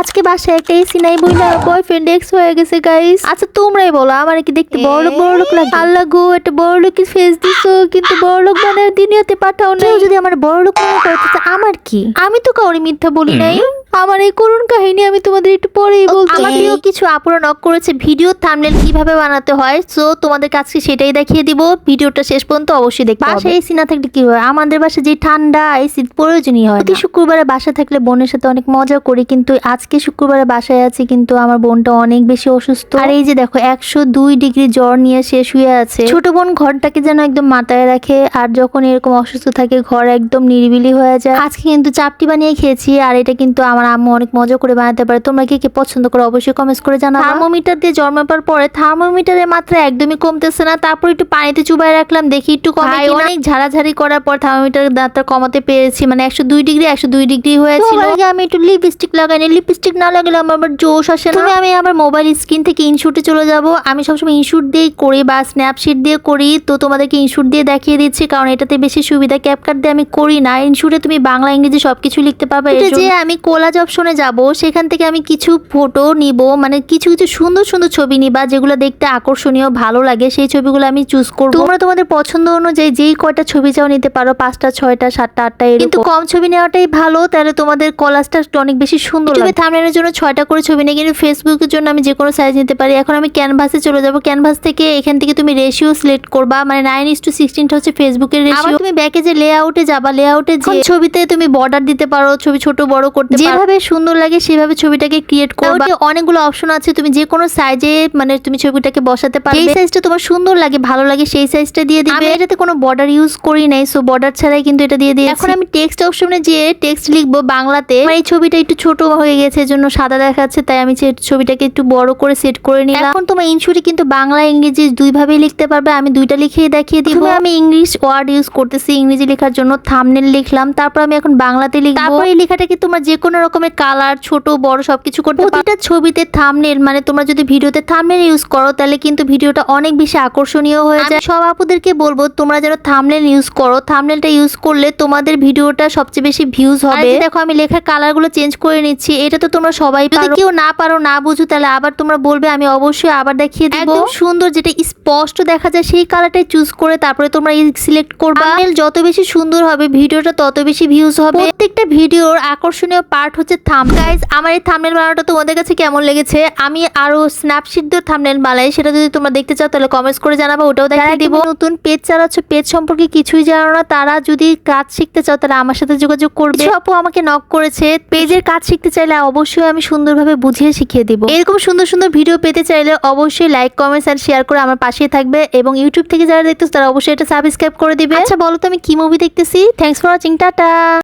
আজকে বাসায় একটা এসি নাই বইলা বয়ফ্রেন্ড এক্স হয়ে গেছে গাইস আচ্ছা তোমরাই বলো আমার কি দেখতে বড় লোক বড় লোক লাগে? আল্লাহ গো একটা বড় কি ফেস দিছো কিন্তু বড় লোক মানে দিনিয়াতে পাঠাও না যদি আমার বড় লোক মনে করে আমার কি? আমি তো কাউরে মিথ্যা বলি নাই। আমার এই করুণ কাহিনী আমি তোমাদের একটু পরেই বলতে আমাদেরও কিছু আপুরা নক করেছে ভিডিও থাম্বনেল কীভাবে বানাতে হয়? সো তোমাদের কাছে সেটাই দেখিয়ে দিব। ভিডিওটা শেষ পর্যন্ত অবশ্যই দেখতে বাসায় এসি না থাকলে কি হয়? আমাদের বাসায় যে ঠান্ডা এসি প্রয়োজনই হয় প্রতি শুক্রবারে বাসা থাকলে বোনের সাথে অনেক মজা করি কিন্তু আজকে শুক্রবারে বাসায় আছি কিন্তু আমার বোনটা অনেক বেশি অসুস্থ। আর এই যে দেখো একশো দুই ডিগ্রি জ্বর নিয়ে সে শুয়ে আছে। ছোট বোন ঘরটাকে যেন একদম মাথায় রাখে আর যখন এরকম অসুস্থ থাকে ঘর একদম নিরিবিলি হয়ে যায়। আজকে কিন্তু চাপটি বানিয়ে খেয়েছি আর এটা কিন্তু আমার আম্মু অনেক মজা করে বানাতে পারে। তোমরা কি কি পছন্দ করো অবশ্যই কমেন্টস করে জানাও থার্মোমিটার দিয়ে জ্বর মাপার পরে থার্মোমিটারের মাত্রা একদমই কমতেছে না তারপর একটু পানিতে চুবাই রাখলাম দেখি একটু কমে। অনেক ঝাড়াঝাড়ি করার পর থার্মোমিটারের দাঁতটা কমাতে পেরেছি মানে একশো দুই ডিগ্রি একশো দুই ডিগ্রি হয়েছিল। আগে আমি একটু লিপস্টিক লাগাইনি লিপস্টিক না লাগালে আমার আবার জোশ আসে না। আমি আমার মোবাইল স্ক্রিন থেকে ইনশুটে চলে যাব। আমি সবসময় ইনশুট দিয়ে করি বা স্ন্যাপশিট দিয়ে করি। তো তোমাদেরকে ইনশুট দিয়ে দেখিয়ে দিচ্ছি কারণ এটাতে বেশি সুবিধা। ক্যাপকাট দিয়ে আমি করি না। ইনশুটে তুমি বাংলা ইংরেজি সবকিছু লিখতে পারবে। যে আমি কোলাজ অপশনে যাব। সেখান থেকে আমি কিছু ফটো নিব। মানে কিছু কিছু সুন্দর সুন্দর ছবি নিবা যেগুলো দেখতে আকর্ষণীয় ভালো লাগে। সেই ছবিগুলো আমি চুজ করব। তোমরা তোমাদের পছন্দ অনুযায়ী যেই কয়টা ছবি চাও নিতে পারো পাঁচটা ছয়টা সাতটা আটটা কিন্তু কম ছবি নেওয়াটাই ভালো। তাহলে তোমাদের কলাজটা অনেক বেশি সুন্দর তুমি থামনের জন্য ছয়টা করে ছবি নেই কিন্তু ফেসবুকের জন্য আমি যে কোনো সাইজ নিতে পারি। এখন আমি ক্যানভাসে চলে যাব। ক্যানভাস থেকে এখান থেকে তুমি রেশিও সিলেক্ট করবা। মানে নাইন ইস টু সিক্সটিনটা হচ্ছে ফেসবুকের রেশিও তুমি ব্যাকে যে লেআউটে যাবা লেআউটে যে ছবিতে তুমি বর্ডার দিতে পারো ছবি ছোট বড় করতে পারো। যেভাবে সুন্দর লাগে সেভাবে ছবিটাকে ক্রিয়েট করবা। অনেকগুলো অপশন আছে তুমি যে কোনো সাইজে মানে তুমি ছবিটাকে বসাতে পারবে। যেই সাইজটা তোমার সুন্দর লাগে ভালো লাগে সেই সাইজটা দিয়ে দিবে। আমি এটাতে কোনো বর্ডার ইউজ করি নাই সো বর্ডার ছাড়াই কিন্তু এটা দিয়ে দিয়েছি। এখন আমি টেক্সট অপশনে যে টেক্সট লিখব বাংলাতে এই ছবিটা একটু ছোট হয়ে গেছে এজন্য সাদা দেখাচ্ছে তাই আমি ছবিটাকে একটু বড় করে সেট করে নিলাম। এখন তোমার ইনশুটে কিন্তু বাংলা ইংরেজি দুইভাবেই লিখতে পারবে। আমি দুইটা লিখেই দেখিয়ে দিব। আমি ইংলিশ ওয়ার্ড ইউজ করতেছি ইংরেজি লেখার জন্য থামনেল লিখলাম তারপর আমি এখন বাংলাতে লিখব। তারপর এই লেখাটাকে তোমরা যে কোনো রকমের কালার ছোট বড় সবকিছু করতে পারো। প্রতিটা ছবিতে থামনেল মানে তোমরা যদি ভিডিওতে থামনেল ইউজ করো তাহলে কিন্তু ভিডিওটা অনেক বেশি আকর্ষণীয় হয়ে যায়। সব আপুদেরকে বলব তোমরা যেন থামনেল ইউজ করো থামনেলটা ইউজ করলে তোমাদের ভিডিওটা সবচেয়ে বেশি ভিউজ হবে। দেখো আমি লেখার কালারগুলো চেঞ্জ করে নিচ্ছি এটা তো তোমরা সবাই যদি কেউ না পারো না বুঝো তাহলে আবার তোমরা বলবে আমি অবশ্যই আবার দেখিয়ে দিব। একদম সুন্দর যেটা স্পষ্ট দেখা যায় সেই কালারটাই চুজ করে তারপরে তোমরা সিলেক্ট করবা। যত বেশি সুন্দর হবে ভিডিওটা তত বেশি ভিউজ হবে। প্রত্যেকটা ভিডিওর আকর্ষণীয় পার্ট হচ্ছে থাম গাইজ আমার এই থাম্বনেল বানানোটা তোমাদের কাছে কেমন লেগেছে? আমি আরও স্ন্যাপশিট দিয়ে থাম্বনেল বানাই সেটা যদি তোমরা দেখতে চাও তাহলে কমেন্টস করে জানাব ওটাও দেখা দিব। নতুন পেজ চালাচ্ছ পেজ সম্পর্কে কিছুই জানো না তারা যদি কাজ শিখতে চাও তাহলে আমার সাথে যোগাযোগ করবে। আপু আমাকে নক করেছে পেজের কাজ শিখতে চাইলে অবশ্যই আমি সুন্দরভাবে বুঝিয়ে শিখিয়ে দিব। এরকম সুন্দর সুন্দর ভিডিও পেতে চাইলে অবশ্যই লাইক কমেন্টস এন্ড শেয়ার করে আমার পাশে থাকবে এবং ইউটিউব থেকে যারা দেখতেছো তারা অবশ্যই এটা সাবস্ক্রাইব করে দিবে। আচ্ছা বলো তো আমি কি মুভি দেখতেছি? Thanks for watching tata!